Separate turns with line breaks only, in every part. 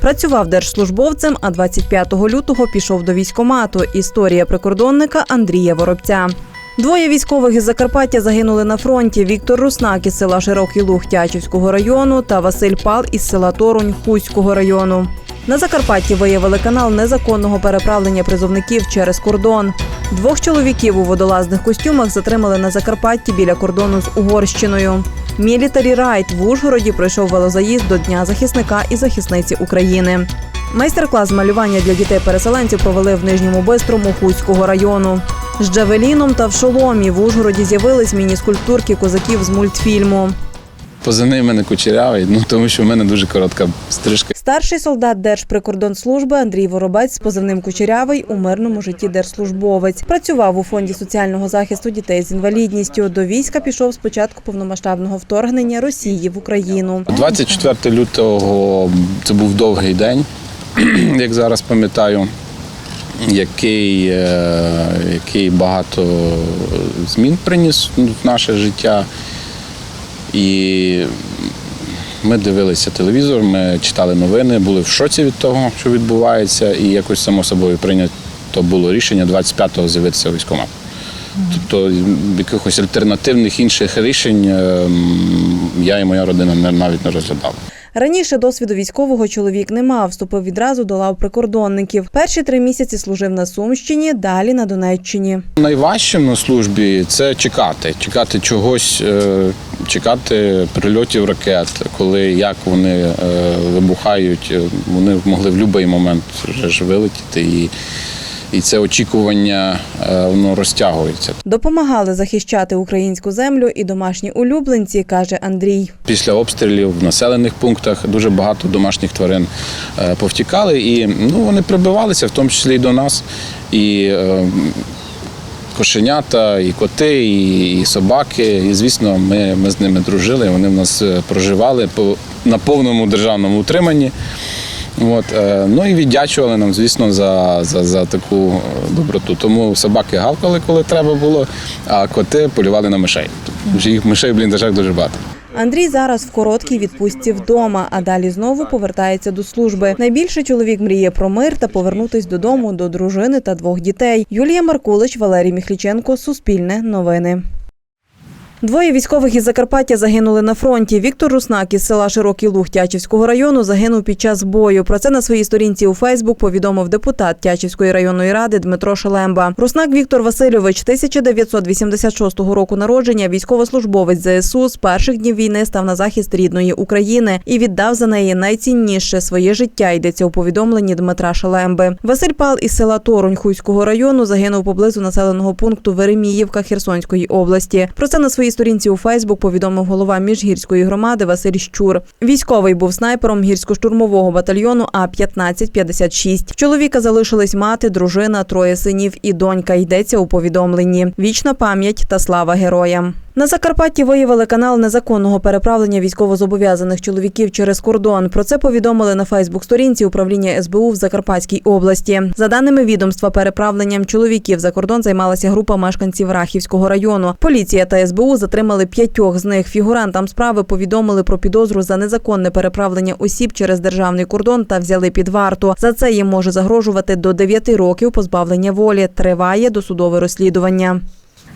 Працював держслужбовцем, а 25 лютого пішов до військкомату. Історія прикордонника Андрія Воробця. Двоє військових із Закарпаття загинули на фронті. Віктор Руснак із села Широкий Луг Тячівського району та Василь Пал із села Торунь Хуського району. На Закарпатті виявили канал незаконного переправлення призовників через кордон. Двох чоловіків у водолазних костюмах затримали на Закарпатті біля кордону з Угорщиною. Мілітарі Райт в Ужгороді пройшов велозаїзд до Дня захисника і захисниці України. Майстер-клас малювання для дітей-переселенців провели в Нижньому Бистрому Хуцького району. З Джавеліном та в шоломі в Ужгороді з'явились міні-скульптурки козаків з мультфільму.
Позивний в мене кучерявий, ну тому що в мене дуже коротка стрижка.
Старший солдат Держприкордонслужби Андрій Воробець з позивним Кучерявий у мирному житті держслужбовець. Працював у фонді соціального захисту дітей з інвалідністю. До війська пішов з початку повномасштабного вторгнення Росії в Україну.
24 лютого це був довгий день, як зараз пам'ятаю, який, е, який багато змін приніс в наше життя. І ми дивилися телевізор, ми читали новини, були в шоці від того, що відбувається, і якось само собою прийнято було рішення 25-го з'явитися військкомат. Тобто якихось альтернативних інших рішень ем, я і моя родина навіть не розглядали.
Раніше досвіду військового чоловік не мав. Вступив відразу до лав прикордонників. Перші три місяці служив на Сумщині, далі на Донеччині.
Найважче на службі це чекати, чекати чогось, е, чекати прильотів ракет, коли як вони е, вибухають, е, вони могли в будь-який момент вже ж вилетіти, і, і це очікування е, воно розтягується.
Допомагали захищати українську землю і домашні улюбленці, каже Андрій.
Після обстрілів в населених пунктах дуже багато домашніх тварин е, повтікали, і ну, вони прибивалися, в тому числі і до нас. І е, кошенята, і коти, і, собаки. І звісно, ми, ми з ними дружили. Вони в нас проживали по, на повному державному утриманні. От, е, ну і віддячували нам, звісно, за, за, за таку е, доброту. Тому собаки гавкали, коли треба було, а коти полювали на мишей. Їх мишей в бліндажах дуже багато.
Андрій зараз в короткій відпустці вдома, а далі знову повертається до служби. Найбільше чоловік мріє про мир та повернутись додому до дружини та двох дітей. Юлія Маркулич, Валерій Міхліченко, Суспільне новини. Двоє військових із Закарпаття загинули на фронті. Віктор Руснак із села Широкий Луг Тячівського району загинув під час бою. Про це на своїй сторінці у Фейсбук повідомив депутат Тячівської районної ради Дмитро Шелемба. Руснак Віктор Васильович, 1986 року народження, військовослужбовець ЗСУ з перших днів війни став на захист рідної України і віддав за неї найцінніше своє життя. Йдеться у повідомленні Дмитра Шелемби. Василь Пал із села Торунь Хуйського району загинув поблизу населеного пункту Вереміївка Херсонської області. Про це на своїй сторінці у Фейсбук повідомив голова міжгірської громади Василь Щур. Військовий був снайпером гірсько-штурмового батальйону А 1556 Чоловіка залишились мати, дружина, троє синів і донька. Йдеться у повідомленні. Вічна пам'ять та слава героям. На Закарпатті виявили канал незаконного переправлення військовозобов'язаних чоловіків через кордон. Про це повідомили на Фейсбук-сторінці управління СБУ в Закарпатській області. За даними відомства, переправленням чоловіків за кордон займалася група мешканців Рахівського району. Поліція та СБУ затримали п'ятьох з них. Фігурантам справи повідомили про підозру за незаконне переправлення осіб через державний кордон та взяли під варту. За це їм може загрожувати до 9 років позбавлення волі. Триває досудове розслідування.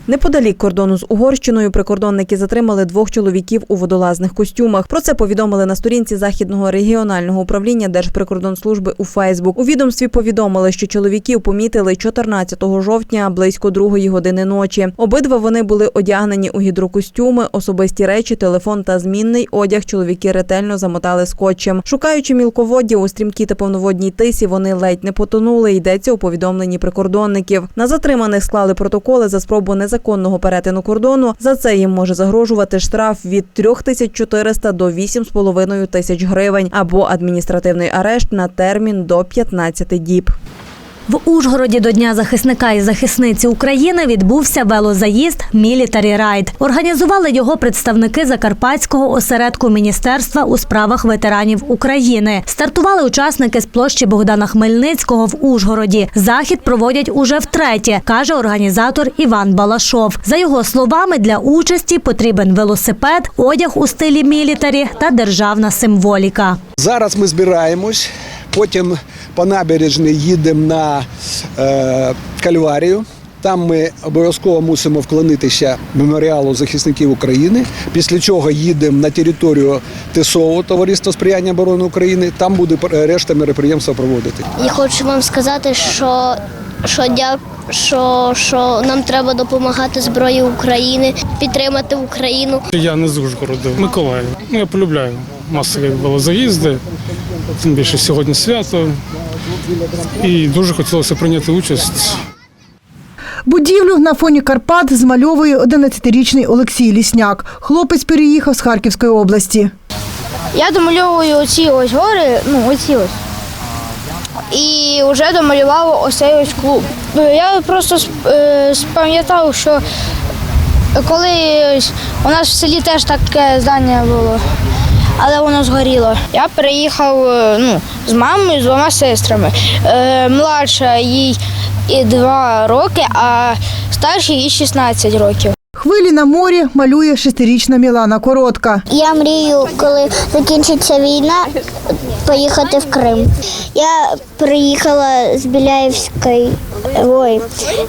Неподалік кордону з Угорщиною прикордонники затримали двох чоловіків у водолазних костюмах. Про це повідомили на сторінці західного регіонального управління Держприкордонслужби у Фейсбук. У відомстві повідомили, що чоловіків помітили 14 жовтня близько другої години ночі. Обидва вони були одягнені у гідрокостюми, особисті речі, телефон та змінний одяг. Чоловіки ретельно замотали скотчем. Шукаючи мілководдя у стрімкій та повноводній тисі, вони ледь не потонули. Йдеться у повідомленні прикордонників. На затриманих склали протоколи за спробу незаконного перетину кордону. За це їм може загрожувати штраф від 3400 до 8,5 тисяч гривень або адміністративний арешт на термін до 15 діб.
В Ужгороді до Дня захисника і захисниці України відбувся велозаїзд Мілітарі Райд. Організували його представники Закарпатського осередку Міністерства у справах ветеранів України. Стартували учасники з площі Богдана Хмельницького в Ужгороді. Захід проводять уже втретє, каже організатор Іван Балашов. За його словами, для участі потрібен велосипед, одяг у стилі мілітарі та державна символіка.
Зараз ми збираємось, потім по набережній їдемо на е, Кальварію. Там ми обов'язково мусимо вклонитися меморіалу захисників України. Після чого їдемо на територію ТСО, Товариства сприяння оборони України. Там буде решта мероприємства проводити.
Я хочу вам сказати, що, що, дя, що, що нам треба допомагати Зброї України, підтримати Україну.
Я не з Ужгорода, Миколаїв. Ну, я полюбляю масові велозаїзди, тим більше сьогодні свято. І дуже хотілося прийняти участь.
Будівлю на фоні Карпат змальовує 11-річний Олексій Лісняк. Хлопець переїхав з Харківської області.
Я домальовую оці ось гори, ну оці ось. І вже домалював ось цей ось клуб. Я просто е, спам'ятав, що коли ось у нас в селі теж таке здання було, але воно згоріло. Я переїхав е, ну, з мамою, з двома сестрами. Е, младша їй і два роки, а старшій їй 16 років.
Хвилі на морі малює шестирічна Мілана Коротка.
Я мрію, коли закінчиться війна, поїхати в Крим. Я приїхала з Біляївської, ой,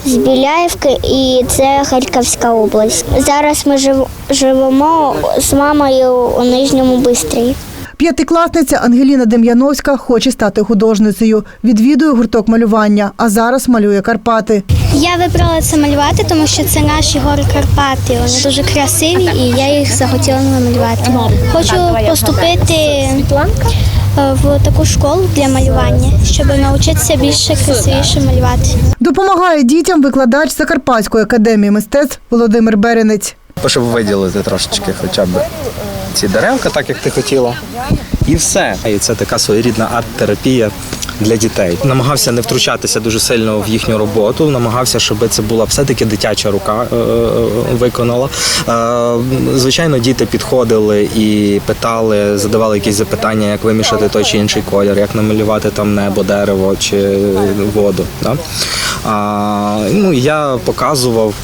з Біляївки, і це Харківська область. Зараз ми жив- живемо з мамою у Нижньому Бистрі.
П'ятикласниця Ангеліна Дем'яновська хоче стати художницею. Відвідує гурток малювання, а зараз малює Карпати.
Я вибрала це малювати, тому що це наші гори Карпати. Вони дуже красиві, і я їх захотіла намалювати. Хочу поступити в таку школу для малювання, щоб навчитися більше красивіше малювати.
Допомагає дітям викладач Закарпатської академії мистецтв Володимир Беренець.
щоб виділити трошечки хоча б ці деревка, так як ти хотіла. І все. І це така своєрідна арт-терапія для дітей. Намагався не втручатися дуже сильно в їхню роботу. Намагався, щоб це була все-таки дитяча рука е, е, виконала. Е, звичайно, діти підходили і питали, задавали якісь запитання, як вимішати той чи інший колір, як намалювати там небо, дерево чи воду. Да? А, ну, я показував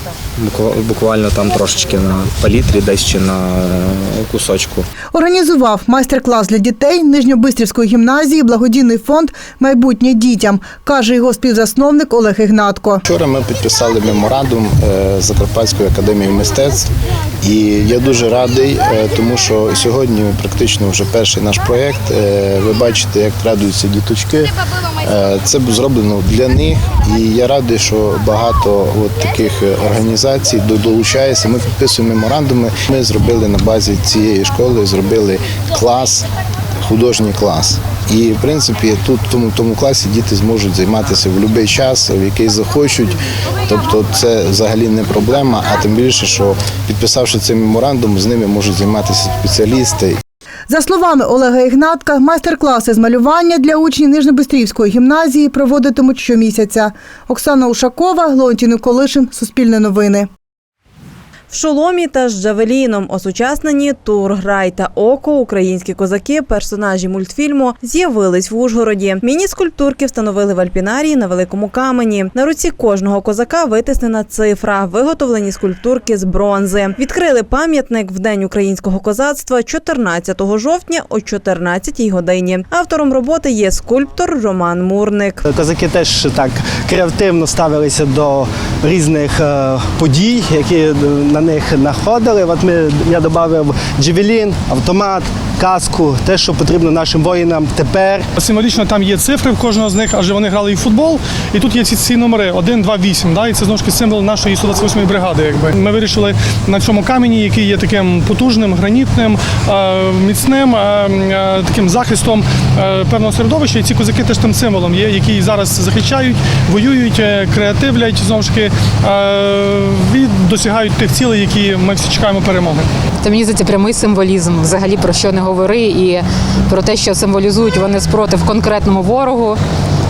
буквально там трошечки на палітрі, десь чи на е, кусочку.
Організував майстер-клас для дітей Нижньобистрівської гімназії благодійний фонд Майбутнє дітям, каже його співзасновник Олег Ігнатко.
Вчора ми підписали меморандум е, з Закарпатською академією мистецтв, і я дуже радий, е, тому що сьогодні практично вже перший наш проєкт. Ви бачите, як радуються діточки. Е, Це зроблено для них, і я радий, що багато от таких е, організацій долучається. Ми підписуємо меморандуми. Ми зробили на базі цієї школи, зробили клас художній клас. І в принципі тут в тому, тому класі діти зможуть займатися в будь-який час, в який захочуть. Тобто це взагалі не проблема, а тим більше, що підписавши цей меморандум, з ними можуть займатися спеціалісти.
За словами Олега Ігнатка, майстер-класи з малювання для учнів Нижньобистрівської гімназії проводитимуть щомісяця. Оксана Ушакова, Леонтій Колишин, Суспільне новини.
В шоломі та з Джавеліном осучаснені Тур, Грай та Око українські козаки, персонажі мультфільму, з'явились в Ужгороді. Міні-скульптурки встановили в альпінарії на великому камені. На руці кожного козака витиснена цифра, виготовлені скульптурки з бронзи. Відкрили пам'ятник в день українського козацтва 14 жовтня о 14 годині. Автором роботи є скульптор Роман Мурник.
Козаки теж так креативно ставилися до різних е, подій, які на них находили. От ми, я додав джевелін, автомат, каску, те, що потрібно нашим воїнам тепер.
Символічно там є цифри в кожного з них, адже вони грали і в футбол. І тут є ці, ці номери 1, 2, 8. Да? І це знову ж таки символ нашої 128-ї бригади. Якби. Ми вирішили на цьому камені, який є таким потужним, гранітним, е, міцним, е, е, таким захистом певного середовища. І ці козаки теж тим символом є, які зараз захищають, воюють, е, креативлять, знову ж таки, е, і досягають тих цілей, які ми всі чекаємо перемоги.
Це мені здається прямий символізм, взагалі про що не говори, і про те, що символізують вони спротив конкретному ворогу.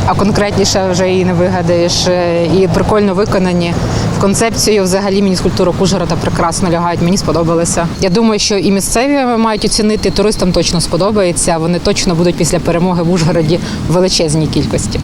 а конкретніше вже і не вигадаєш. Е, І прикольно виконані. Концепцію взагалі мініскультурок Кужгорода прекрасно лягають. Мені сподобалося. Я думаю, що і місцеві мають оцінити. Туристам точно сподобається. Вони точно будуть після перемоги в Ужгороді в величезній кількості.